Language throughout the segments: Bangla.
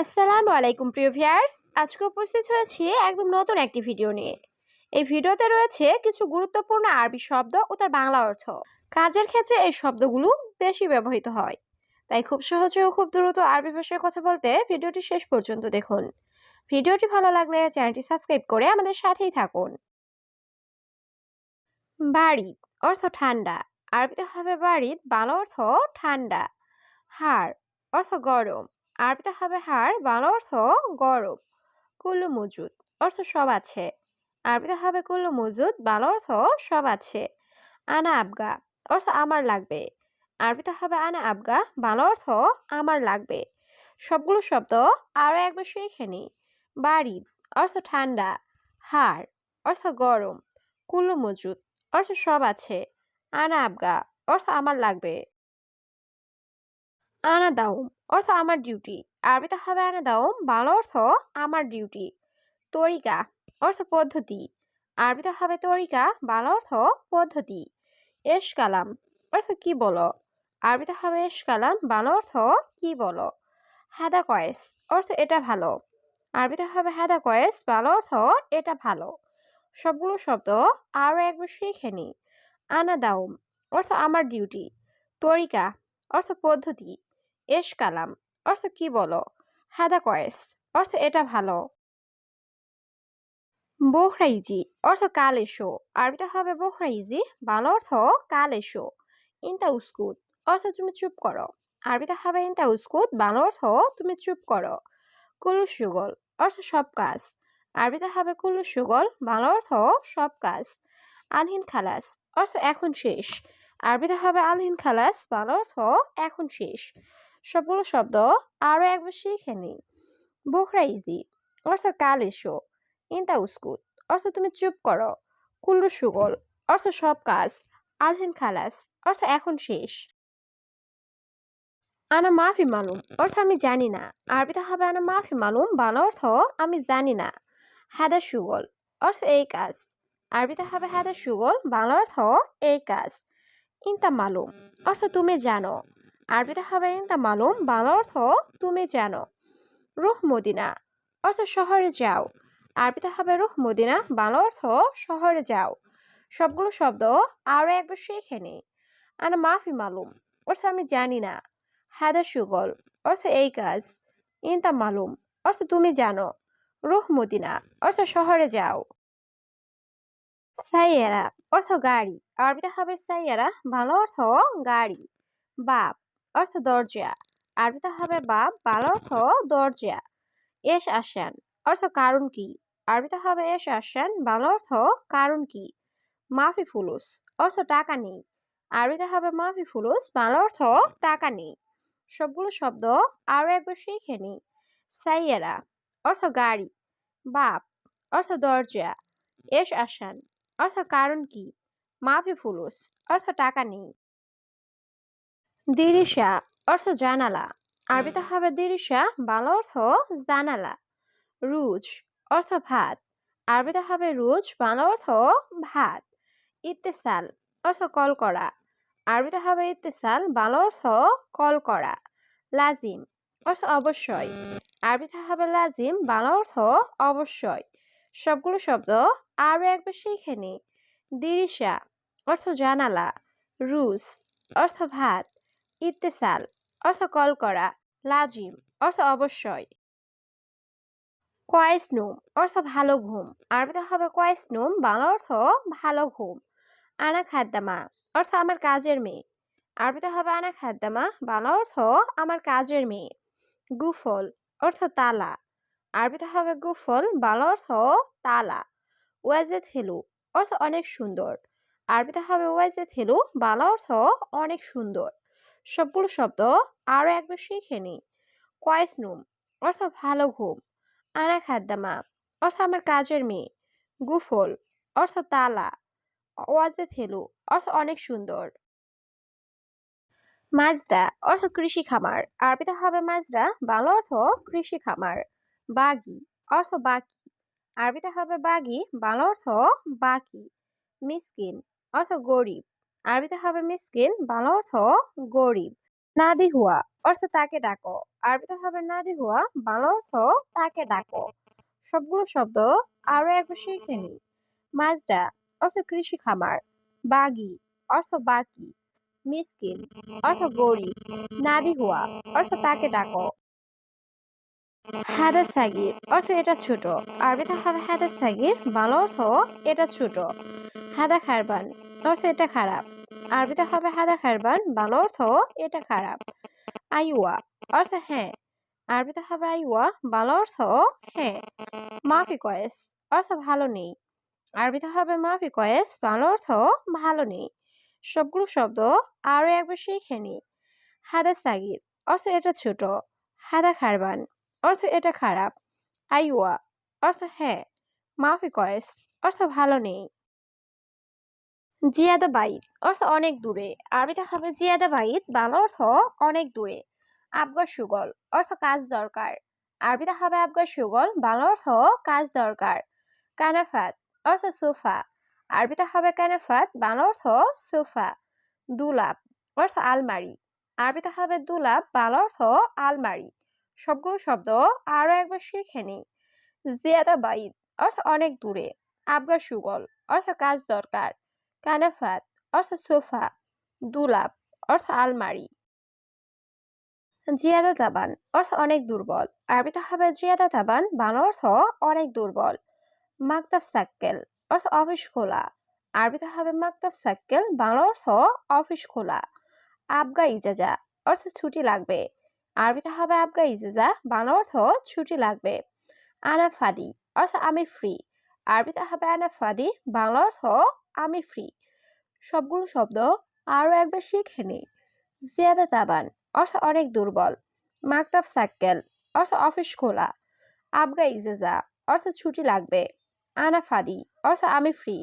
আসসালামু আলাইকুম, প্রিয় ভিউয়ার্স। আজকে উপস্থিত হয়েছি একদম নতুন একটি ভিডিও নিয়ে। এই ভিডিওতে রয়েছে কিছু গুরুত্বপূর্ণ আরবি শব্দ ও তার বাংলা অর্থ। কাজের ক্ষেত্রে এই শব্দগুলো বেশি ব্যবহৃত হয়। তাই খুব সহজে ও খুব দ্রুত আরবি ভাষায় কথা বলতে ভিডিওটি শেষ পর্যন্ত দেখুন। ভিডিওটি ভালো লাগলে চ্যানেলটি সাবস্ক্রাইব করে আমাদের সাথেই থাকুন। বাড়ি অর্থ ঠান্ডা। আরবিতে হবে বাড়িত বাংলা অর্থ ঠান্ডা। হাড় অর্থ গরম। আরবিতে হবে হাড় বাংলা অর্থ গরম, কুল্লু মজুদ, অর্থ সব আছে। আরবিতে হবে কুল্লু মজুদ, বাংলা অর্থ সব আছে। আনা আবগা, অর্থ আমার লাগবে। আরবিতে হবে আনা আবগা, বাংলা অর্থ আমার লাগবে। সবগুলো শব্দ আরও একবার শিখে নিই বাড়ি, অর্থ ঠান্ডা। হাড় অর্থ গরম। কুল্লু মজুদ, অর্থ সব আছে। আনা আবগা, অর্থ আমার লাগবে। আনা দাউম অর্থ আমার ডিউটি আরবিতে হবে আনা দাউম বাংলা অর্থ আমার ডিউটি তরিকা, অর্থ পদ্ধতি, আরবিতে হবে তরিকা, বাংলা অর্থ পদ্ধতি এশ কালাম, অর্থ কি বলো, আরবিতে হবে এশ কালাম, বাংলা অর্থ কি বলো, হাদা কয়েস, অর্থ এটা ভালো, আরবিতে হবে হাদা কয়েস, বাংলা অর্থ এটা ভালো, সবগুলো শব্দ আরও একবার শিখে নিই আনা দাউম অর্থ আমার ডিউটি তরিকা, অর্থ পদ্ধতি এশ কালাম। অর্থ কি বলো? হাদা কয়েস অর্থ এটা ভালো। বোহরাইজি। অর্থ কাল এসো। আরবিতে হবে বোহরাইজি। বাংলা অর্থ কাল এসো। ইনতা উস্কুত। অর্থ তুমি চুপ করো। আরবিতে হবে ইনতা উস্কুত। বাংলা অর্থ তুমি চুপ করো। কুলু সুগল অর্থ সব কাজ। আরবিতে হবে কুলু সুগল বাংলা অর্থ সব কাজ। আলহিন খালাস। অর্থ এখন শেষ। আরবিতে হবে আলহিন খালাস। বাংলা অর্থ এখন শেষ। সবগুলো শব্দ আরও একবার শিখে নিই। বোহরাইজি অর্থ কাল এসো ইনতা উস্কুত, অর্থ তুমি চুপ করো, কুল্লু সুগল, অর্থ সব কাজ, আলহিন খালাস, অর্থ এখন শেষ। আনা মাফি মালুম, অর্থ আমি জানি না, আরবিতে হবে আনা মাফি মালুম বাংলা অর্থ আমি জানি না। হাদা সুগল, অর্থ এই কাজ, আরবিতে হবে হাদা সুগল বাংলা অর্থ এই কাজ। ইনতা মালুম, অর্থ তুমি জানো। আরবিতে হবে ইনতা মালুম, বাংলা অর্থ তুমি জানো। রুহ মদিনা, অর্থ শহরে যাও। আরবিতে হবে রুহ মদিনা, বাংলা অর্থ শহরে যাও। সবগুলো শব্দ আরও একবার শিখে নিই আর মাফি মালুম, অর্থ আমি জানি না। হাদা সুগল, অর্থ এই কাজ। ইনতা মালুম, অর্থ তুমি জানো। রুহ মদিনা, অর্থ শহরে যাও। সাইয়েরা, অর্থ গাড়ি। আরবিতে হবে সাইয়েরা ভালো অর্থ গাড়ি। বাপ অর্থ দরজা। আরবিতে হবে বাপ ভালো অর্থ দরজা। এস আসান, অর্থ কারণ কি? আরবিতে হবে এস আসান, বাল অর্থ কারণ কি? মাফি ফুলুস, অর্থ টাকা নেই। আরবিতে হবে মাফি ফুলুস, বাল অর্থ টাকা নেই। সবগুলো শব্দ আরও একবার শিখে নিই সাইয়েরা, অর্থ গাড়ি। বাপ, অর্থ দরজা। এস আসান, অর্থ কারণ কি? মাফি ফুলুস, অর্থ টাকা নেই। দিরিশা অর্থ জানালা। আরবিতে হবে দিরিশা, বাংলা অর্থ জানালা। রুজ অর্থ ভাত। আরবিতে হবে রুজ, বাংলা অর্থ ভাত। ইত্তেসাল অর্থ কল করা আরবিতে হবে ইত্তেসাল, বাংলা অর্থ কল করা লাজিম অর্থ অবশ্যই। আরবিতে হবে লাজিম, বাংলা অর্থ অবশ্যই। সবগুলো শব্দ আরও একবার শিখে নি। দিরিশা অর্থ জানালা। রুজ অর্থ ভাত। ইত্তেসাল, অর্থ কল করা, লাজিম, অর্থ অবশ্যই। কয়েসনুম অর্থ ভালো ঘুম, আরবিতে হবে কয়েসনুম বাংলা অর্থ ভালো ঘুম। আনা খাদ্দামা অর্থ আমার কাজের মেয়ে। আরবিতে হবে আনা খাদ্দামা বাংলা অর্থ আমার কাজের মেয়ে। গুফল, অর্থ তালা। আরবিতে হবে গুফল, বাংলা অর্থ তালা। ওয়াজেদ হেলু অর্থ অনেক সুন্দর। আরবিতে হবে ওয়াজেদ হেলু বাংলা অর্থ অনেক সুন্দর। সবগুলো শব্দ আরও একবার শিখে নিই। কয়েসনুম অর্থ ভালো ঘুম। আনা খাদ্দামা, অর্থ আমার কাজের মেয়ে। গুফল, অর্থ তালা। ওয়াজে থেলু, অর্থ অনেক সুন্দর। মাজরা, অর্থ কৃষি খামার। আরবিতে হবে মাজরা, বাংলা অর্থ কৃষি খামার। বাগি, অর্থ বাকি। আরবিতে হবে বাগি, বাংলা অর্থ বাকি। মিসকিন, অর্থ গরিব। আরবিতে হবে মিসকিন, বাংলা অর্থ গরিব, নাদি হুয়া, অর্থ তাকে ডাকো। আরবিতে হবে নাদি হুয়া, বাংলা অর্থ তাকে ডাকো। সবগুলো শব্দ আরও একবার শিখে নি মাজরা, অর্থ কৃষি খামার। বাগি, অর্থ বাকি। মিসকিন, অর্থ গরিব। নাদি হুয়া, অর্থ তাকে ডাকো। হাদা সাগির, অর্থ এটা ছোট। আরবিতে হবে হাদা সাগির, বাংলা অর্থ এটা ছোট। হাদা খারবান, অর্থ এটা খারাপ। আরবিতে হবে হাদা খারবান, বাংলা অর্থ এটা খারাপ। আইওয়া অর্থ হ্যাঁ। আরবিতে হবে আইওয়া, বাংলা অর্থ হ্যাঁ। মাফি কয়েস অর্থ ভালো নেই। আরবিতে হবে মাফি কয়েস, বাংলা অর্থ ভালো নেই। সবগুলো শব্দ আরও একবার শিখে নি। হাদা সাগির অর্থ এটা ছোট। হাদা খারবান অর্থ এটা খারাপ। আইওয়া অর্থ হ্যাঁ। মাফি কয়েস অর্থ ভালো নেই। জিয়াদা বাইত অর্থ অনেক দূরে। আরবিতে হবে জিয়াদা বাইত বাংলা অর্থ অনেক দূরে। আবগা সুগল অর্থ কাজ দরকার। আরবিতে হবে আবগা সুগল, বাংলা অর্থ কাজ দরকার। কানাফাত অর্থ সোফা। আরবিতে হবে কানাফাত, বাংলা অর্থ সোফা। দুলাপ অর্থ আলমারি। আরবিতে হবে দুলাপ বাংলা অর্থ আলমারি। সবগুলো শব্দ আরও একবার শিখে নি জিয়াদা বাইদ অর্থ অনেক দূরে। আবগা সুগল অর্থ কাজ দরকার। কানাফাত অর্থ সোফা দুলাপ অর্থ আলমারি। জিয়াদা তাবান অর্থ অনেক দুর্বল। আরবিতে হবে জিয়াদা তাবান বাংলা অর্থ অনেক দুর্বল। মাকতাব সাক্কেল অর্থ অফিস খোলা। আরবিতে হবে মাকতাব সাক্কেল, বাংলা অর্থ অফিস খোলা। আবগা ইজাজা অর্থ ছুটি লাগবে। আরবিতে হবে আবগা ইজাজা, বাংলা অর্থ ছুটি লাগবে। আনা ফাদি অর্থ আমি ফ্রি আরবিতে হবে আনা ফাদি, বাংলা অর্থ আমি ফ্রি সবগুলো শব্দ আরও একবার শিখে নিই। জিয়াদা তাবান, অর্থ অনেক দুর্বল। মাকতাব সাক্কেল, অর্থ অফিস খোলা। আবগা ইজেজা, অর্থ ছুটি লাগবে। আনা ফাদি, অর্থ আমি ফ্রি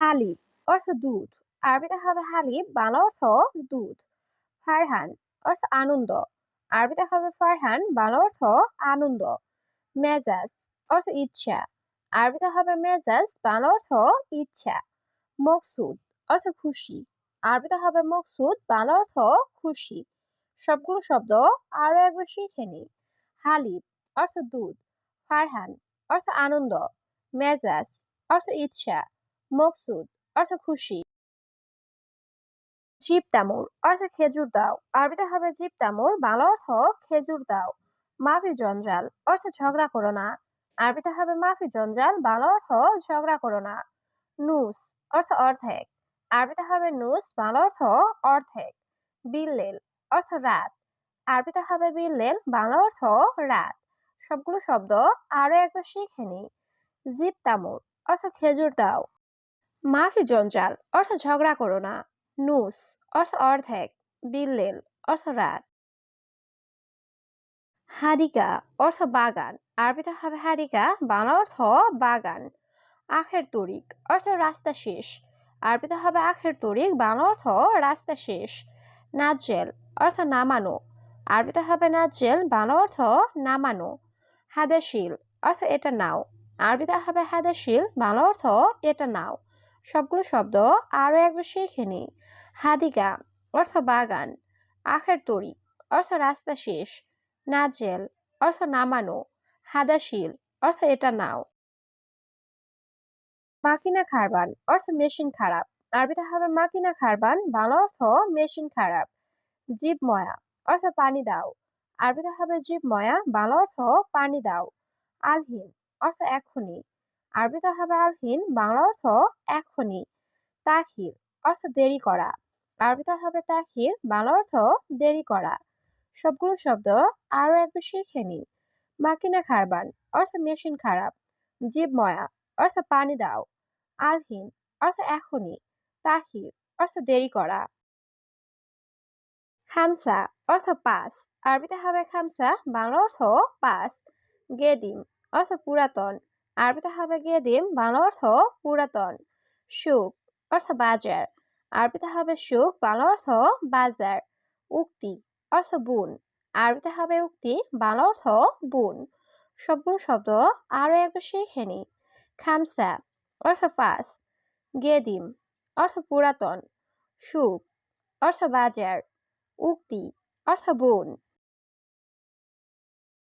হালিব অর্থ দুধ। আরবিতে হবে হালিব বাংলা অর্থ দুধ। ফারহান, অর্থ আনন্দ। আরবিতে হবে ফারহান, বাংলা অর্থ আনন্দ। মেজাজ, অর্থ ইচ্ছা। আরবিতে হবে মেজাজ, বাংলা অর্থ ইচ্ছা। মকসুদ অর্থ খুশি। আরবিতে হবে মকসুদ, বাংলা অর্থ খুশি। সবগুলো শব্দ আরও একবার শিখে নি হালিব অর্থ দুধ, ফারহান অর্থ আনন্দ, মেজাজ অর্থ ইচ্ছা, মকসুদ অর্থ খুশি। জিপ তামুর অর্থ খেজুর দাও। আরবিতে হবে জিপ তামুর বাংলা অর্থ খেজুর দাও। মাফি জঞ্জাল অর্থ ঝগড়া করো না। আরবিতে হবে মাফি জঞ্জাল, বাংলা অর্থ ঝগড়া করো না। নুস অর্থ অর্ধেক। আরবিতে হবে নুস, বাংলা অর্থ অর্ধেক। বিল্লেল, অর্থ রাত। আরবিতে হবে বিল্লেল, বাংলা অর্থ রাত। সবগুলো শব্দ আরও একবার শিখে নি। জিপ তামুর অর্থ খেজুর দাও। মাফি জঞ্জাল, অর্থ ঝগড়া করো না। নুস, অর্থ অর্ধেক। বিল্লেল, অর্থ রাত। হাদিকা, অর্থ বাগান। আরবিতে হবে হাদিকা, বাংলা অর্থ বাগান। আখের তরিক, অর্থ রাস্তা শেষ। আরবিতে হবে আখের তরিক, বাংলা অর্থ রাস্তা শেষ। নাজেল অর্থ নামানো। আরবিতে হবে নাজেল বাংলা অর্থ নামানো। হাদাশিল অর্থ এটা নাও। আরবিতে হবে হাদাশিল বাংলা অর্থ এটা নাও। সবগুলো শব্দ আরও একবার শিখে নি হাদিকা অর্থ বাগান। আখের তরিক, অর্থ রাস্তা শেষ। নাজেল অর্থ নামানো। হাদাশিল অর্থ এটা নাও। মাকিনা খারবান, অর্থ মেশিন খারাপ। আরবিতে হবে মাকিনা খারবান, বাংলা অর্থ মেশিন খারাপ। জীব ময়া অর্থ পানি দাও। আরবিতে হবে জীব ময়া বাংলা অর্থ পানি দাও। আলহীন, অর্থ এক্ষুনি আরবিতে হবে আলহীন, বাংলা অর্থ এক্ষুনি তাখির, অর্থ দেরি করা। আরবিতে হবে তাখির, বাংলা অর্থ দেরি করা। সবগুলো শব্দ আরও একবার শিখে নি মাকিনা খারবান, অর্থ মেশিন খারাপ। জীব ময়া অর্থ পানি দাও। আলহীন, অর্থ এখনই। তাহির, অর্থ দেরি করা। খামসা, অর্থ পাস। আরবিতে হবে খামসা, বাংলা অর্থ পাস। গেদিম, অর্থ পুরাতন। আরবিতে হবে গেদিম, বাংলা অর্থ পুরাতন। সুখ, অর্থ বাজার। আরবিতে হবে সুখ, বাংলা অর্থ বাজার। উক্তি, অর্থ বুন। আরবিতে হবে উক্তি, বাংলা অর্থ বুন। সবগুলো শব্দ আরও এক শিখে নি খামসা অর্থ পাস গেদিম অর্থ পুরাতন সুখ অর্থ বাজার উক্তি অর্থ বোন।